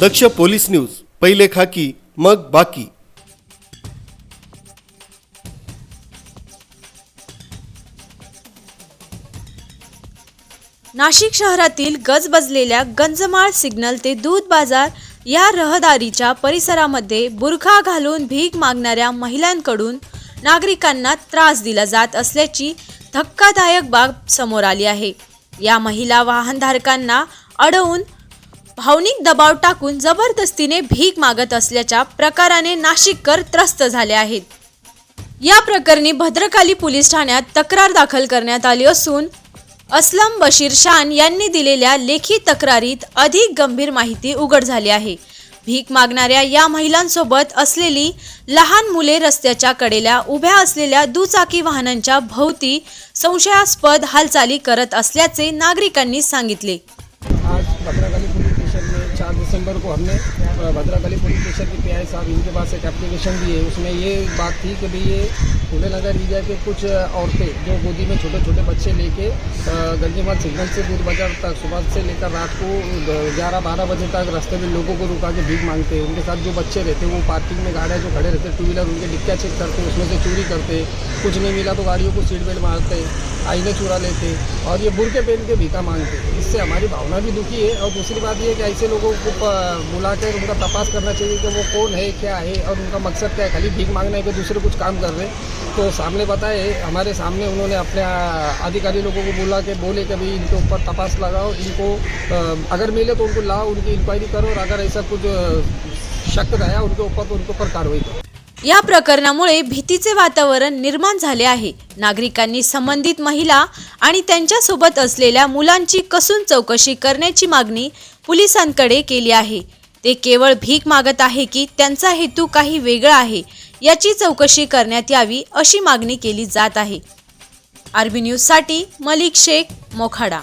दक्ष police news पहिले खाकी मग बाकी. नाशिक शहरातील गजबजलेल्या गंजमाळ सिग्नल ते दूध बाजार या रहदारीच्या परिसरामध्ये बुरखा घालून भीक मागणाऱ्या महिलांकडून नागरिकांना त्रास दिला जात असल्याची धक्कादायक बाब समोर आली आहे. या महिला वाहनधारकांना अडवून भावनिक दबाव टाकून जबरदस्तीने भीक मागत असल्याच्या प्रकाराने नाशिककर त्रस्त झाले आहेत. या प्रकरणी भद्रकाली पोलीस ठाण्यात तक्रार दाखल करण्यात आली असून अस्लम बशीर शान यांनी दिलेल्या लेखी तक्रारीत अधिक गंभीर माहिती उघड झाली आहे. भीक मागणाऱ्या या महिलांसोबत असलेली लहान मुले रस्त्याच्या कडेला उभ्या असलेल्या दुचाकी वाहनांच्या भोवती संशयास्पद हालचाली करत असल्याचे नागरिकांनी सांगितले. आज भद्राकाली पुलिस स्टेशन में चार दिसंबर को हमने अ, भद्राकाली पुलिस स्टेशन के पी साहब इनके पास एक एप्लीकेशन दी है। उसमें ये बात थी कि भाई ये फूले नगर एरिया के कुछ औरतें जो गोदी में छोटे छोटे बच्चे लेके गंजीमाल सिग्नल से दूर बाज़ार तक, सुबह से लेकर रात को ग्यारह बारह बजे तक रास्ते में लोगों को रुका के भीख मांगते हैं उनके साथ जो बच्चे रहते हैं वो पार्किंग में गाड़ियाँ जो खड़े रहते हैं टू व्हीलर उनके डिक्कियाँ चेक करते, उसमें से चोरी करते, कुछ नहीं मिला तो गाड़ियों को सीट बेल्ट मारते, आईने चुरा लेते, और ये बुरके पहन के भीखा मांगते। इससे हमारी भावना भी दुखी है, और दूसरी बात ये है कि ऐसे लोगों को बुलाकर उनका तपास करना चाहिए कि वो कौन है, क्या है, और उनका मकसद क्या है? खाली भीख मांगना है कि दूसरे कुछ काम कर रहे हैं। तो सामने बताए हमारे सामने उन्होंने अपने अधिकारी लोगों को बोला कि बोले कि भाई इनके ऊपर तपास लगाओ इनको अगर मिले तो उनको लाओ उनकी इंक्वायरी करो और अगर ऐसा कुछ शक रहा उनके ऊपर तो उनके ऊपर कार्रवाई करो। या प्रकरणामुळे भीतीचे वातावरण निर्माण झाले आहे. नागरिकांनी संबंधित महिला आणि त्यांच्यासोबत असलेल्या मुलांची कसून चौकशी करण्याची मागणी पोलिसांकडे केली आहे. ते केवळ भीक मागत आहे की त्यांचा हेतू काही वेगळा आहे. याची चौकशी करण्यात यावी अशी मागणी केली जात आहे. आरबी न्यूजसाठी मलिक शेख मोखाडा.